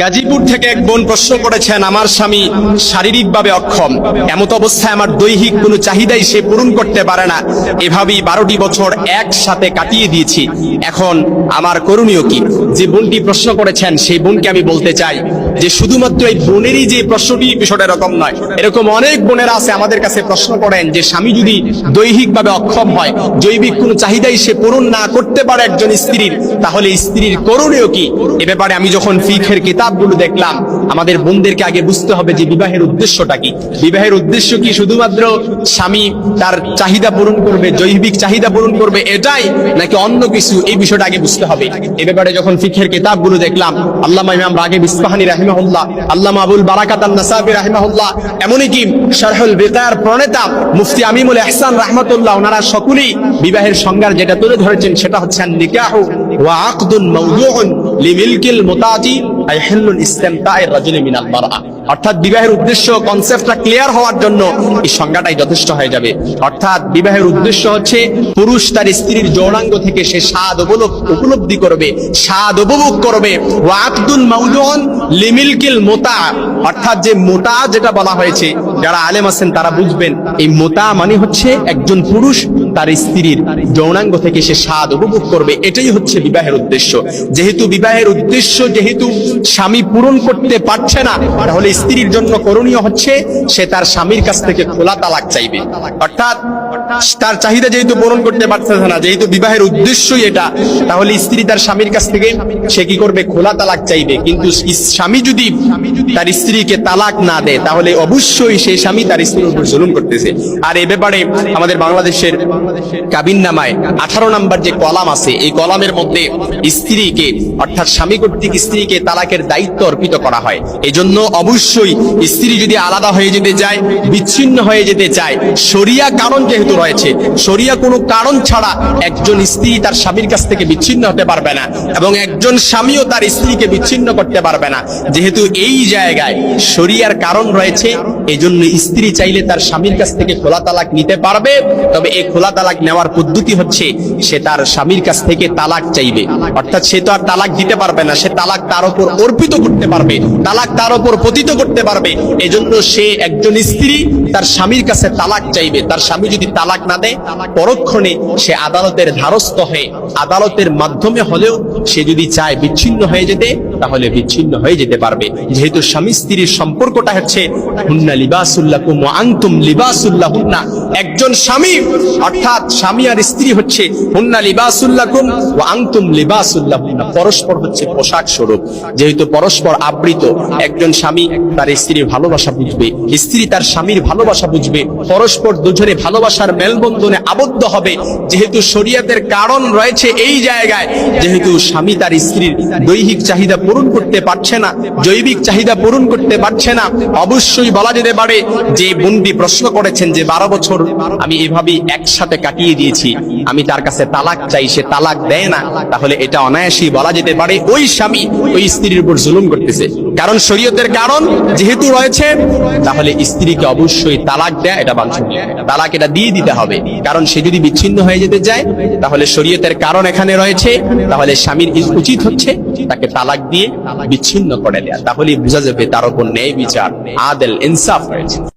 গাজীপুর থেকে এক বোন প্রশ্ন করেছেন, আমার স্বামী শারীরিকভাবে অক্ষম। এমত অবস্থায় আমার দৈহিক কোনো চাহিদাই সে পূরণ করতে পারে না। এভাবেই বারোটি বছর একসাথে কাটিয়ে দিয়েছি। এখন আমার করণীয় কি? যে বোনটি প্রশ্ন করেছেন, সেই বোনকে আমি বলতে চাই যে শুধুমাত্র এই বোনেরই যে প্রশ্নটি বিষয়টা এরকম নয়, এরকম অনেক বোনেরা আছে আমাদের কাছে প্রশ্ন করেন যে স্বামী যদি দৈহিকভাবে অক্ষম হয়, জৈবিক কোনো চাহিদাই সে পূরণ না করতে পারে একজন স্ত্রীর, তাহলে স্ত্রীর করণীয় কি? এ ব্যাপারে আমি যখন ফিখের কিতাবগুলো দেখলাম, আমাদের বোনদেরকে আগে বুঝতে হবে যে বিবাহের উদ্দেশ্যটা কি। বিবাহের উদ্দেশ্য কি? শুধুমাত্র স্বামী তার চাহিদা পূরণ করবে, জৈবিক চাহিদা পূরণ করবে এটাই, নাকি অন্য কিছু? এই বিষয়টা আগে বুঝতে হবে। এ ব্যাপারে যখন ফিখের কিতাবগুলো দেখলাম, আল্লামা ইমাম রাগিব ইসফাহানি রাহিমাহুল্লাহ, আল্লামা আবুল বারাকাত নাসাবি এমনই কি শারহুল বেকার প্রণেতা মুফতি আমিমুল ইহসান রাহমাতুল্লাহ, ওনারা সকলেই বিবাহের সংজ্ঞার যেটা তুলে ধরেছেন, সেটা হচ্ছে নিকাহু ওয়া আকদুন মাওদুউন লিমিলকিল মুতাতি أي حل الاستمتاع الرجل من المرأة. অর্থাৎ বিবাহের উদ্দেশ্য কনসেপ্টটা ক্লিয়ার হওয়ার জন্য এই সংজ্ঞাটাই যথেষ্ট হয়ে যাবে। অর্থাৎ বিবাহের উদ্দেশ্য হচ্ছে, পুরুষ তার স্ত্রীর যৌনাঙ্গ থেকে সে স্বাদ উপলব্ধি করবে, স্বাদ উপভোগ করবে। ওয়া আকদুন মাওদুউন লিমিলকিল মোতা। অর্থাৎ যে মোটা যেটা বলা হয়েছে, যারা আলেম আছেন তারা বুঝবেন, এই মোতা মানে হচ্ছে একজন পুরুষ তার স্ত্রীর যৌনাঙ্গ থেকে সে স্বাদ উপভোগ করবে। এটাই হচ্ছে বিবাহের উদ্দেশ্য। যেহেতু বিবাহের উদ্দেশ্য যেহেতু স্বামী পূরণ করতে পারছে না, তাহলে স্ত্রীর জন্য করণীয় হচ্ছে সে তার স্বামীর কাছ থেকে খোলা তালাক চাইবে। অর্থাৎ তার চাহিদা যেহেতু পূরণ করতে পারতেছে না, যেহেতু বিবাহের উদ্দেশ্যই এটা, তাহলে স্ত্রী তার স্বামীর কাছ থেকে সে কি করবে? খোলা তালাক চাইবে। কিন্তু স্বামী যদি তার স্ত্রীকে তালাক না দেয়, তাহলে অবশ্যই সেই স্বামী তার স্ত্রীর উপর জুলুম করতেছে। আর এ ব্যাপারে আমাদের বাংলাদেশের কাবিন নামায় আঠারো নাম্বার যে কলাম আছে, এই কলামের মধ্যে স্ত্রীকে, অর্থাৎ স্বামী কর্তৃক স্ত্রীকে তালাকের দায়িত্ব অর্পিত করা হয়। এই জন্য অবশ্যই স্ত্রী যদি আলাদা হয়ে যেতে চায়, বিচ্ছিন্ন হয়ে যেতে চায়, শরিয়া কারণ যেহেতু রয়েছে। শরিয়া কোনো কারণ ছাড়া একজন স্ত্রী তার স্বামীর কাছ থেকে বিচ্ছিন্ন হতে পারবে না এবং একজন স্বামীও তার স্ত্রীকে বিচ্ছিন্ন করতে পারবে না। যেহেতু এই জায়গায় শরিয়ার কারণ রয়েছে এই জন্য স্ত্রী চাইলে তার স্বামীর কাছ থেকে খোলা তালাক নিতে পারবে। তবে এই খোলা তালাক নেওয়ার পদ্ধতি হচ্ছে, সে তার স্বামীর কাছ থেকে তালাক চাইবে। অর্থাৎ সে তো আর তালাক দিতে পারবে না, সে তালাক তার উপর অর্পিত করতে পারবে, তালাক তার উপর পতিত করতে পারবে। এজন্য সে একজন স্ত্রী তার স্বামীর কাছে তালাক চাইবে। তার স্বামী যদি তালাক না দেয়, পরক্ষণে সে আদালতের ধারস্থ হয়ে, আদালতের মাধ্যমে হলেও সে যদি চায় বিচ্ছিন্ন হয়ে যেতে তাহলে বিচ্ছিন্ন হয়ে যেতে পারবে। যেহেতু স্বামী স্ত্রীর সম্পর্কটা হচ্ছে, হুন্না লিবাসুল্লাকুম ওয়া আনতুম লিবাসুল্লাহুন্না। একজন স্বামী, অর্থাৎ স্বামী আর স্ত্রী হচ্ছে, হুন্না লিবাসুল্লাকুম ওয়া আনতুম লিবাসুল্লাহুন্না। পরস্পর হচ্ছে পোশাক স্বরূপ। যেহেতু পরস্পর আবৃত, একজন স্বামী তার স্ত্রীর ভালোবাসা বুঝবে, স্ত্রী তার স্বামীর ভালোবাসা বুঝবে, পরস্পর দুজনে ভালোবাসার মেলবন্ধনে আবদ্ধ হবে। যেহেতু শরীয়তের কারণ রয়েছে এই জায়গায়, যেহেতু স্বামী তার স্ত্রীর দৈহিক চাহিদা পূরণ করতে পারছে না, জৈবিক চাহিদা পূরণ করতে পারছে না, অবশ্যই বলা যেতে পারে যে বন্দি প্রশ্ন করেছেন যে বারো বছর আমি এভাবেই একসাথে কাটিয়ে দিয়েছি, আমি তার কাছে তালাক চাই, সে তালাক দেয় না, তাহলে এটা অনায়াসই বলা যেতে পারে, ওই স্বামী ওই স্ত্রীর উপর জুলুম করতেছে। কারণ শরীয়তের কারণ, যেহেতু রয়েছে, তাহলে স্ত্রীকে অবশ্যই তালাক দেয়া এটা বাঞ্ছনীয়। তালাক এটা দিয়ে দিতে হবে। কারণ সে যদি বিচ্ছিন্ন হয়ে যেতে চায়, তাহলে শরীয়তের কারণ এখানে রয়েছে, তাহলে স্বামীর উচিত হচ্ছে তাকে তালাক দিয়ে বিচ্ছিন্ন করে দেয়া। তাহলে বোঝা যাবে তার উপর ন্যায় বিচার, আদেল ইনসাফ রয়েছে।